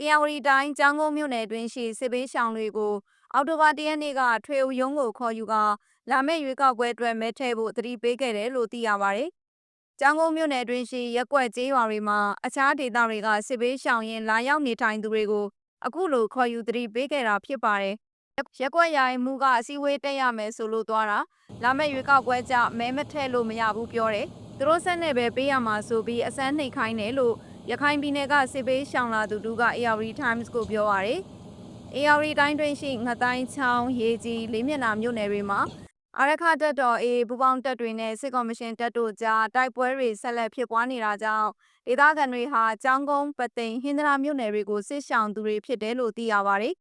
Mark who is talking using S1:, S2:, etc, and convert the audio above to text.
S1: အေယာဝတီတိုင်းကျောင်းကုန်းမြို့နယ်တွင်ရှိစစ်ပေးရှောင်တွေကိုအော်တိုဘာတရက်နေ့ကထွေအုပ်ရုံးကိုခေါ်ယူကာလာမယ့်ရွေးကောက်ပွဲအတွက်မဲထည့်ဖို့တတိပေးခဲ့တယ်လို့သိရပါတယ်။ကျောင်းကုန်းမြို့နယ်တွင်ရှိရက်ကွက်ကျေးရွာတွေမှာအခြားဒေသတွေကစစ်ပေးရှောင်ရင်လာရောက်နေထိုင်သူတွေကိုအခုလိုခေါ်ယူတတိပေးခဲ့တာဖြစ်ပါတယ်။ရက်ကွက်ရိုင်မူကအစည်းအဝေးတက်ရမယ်ဆိုလို့သွားတာလာမယ့်ရွေးကောက်ပွဲကြမဲမထည့်လို့မရဘူးပြောတယ်။သူတို့ဆက်နဲ့ပဲပေးရမှာဆိုပြီးအစမ်းနှိတ်ခိုင်းတယ်လို့ ရခိုင်ပြည်နယ်ကစစ်ပေးရှောင်လာသူတို့က AR Times ကိုပြောပါရယ် AR တိုင်းတွင်ရှိငတိုင်းချောင်းရေကြီးလေးမျက်နှာမြို့နယ်တွေမှာအာရခတက်တော်အေးပူပေါင်းတက်တွေနဲ့စစ်ကော်မရှင်တက်တို့ကြားတိုက်ပွဲတွေဆက်လက်ဖြစ်ပွားနေတာကြောင့်ဒေသခံတွေဟာចောင်းကုန်းပသိမ်ဟင်္ဒရာမြို့နယ်တွေကိုစစ်ရှောင်သူတွေဖြစ်တယ်လို့သိရပါရယ်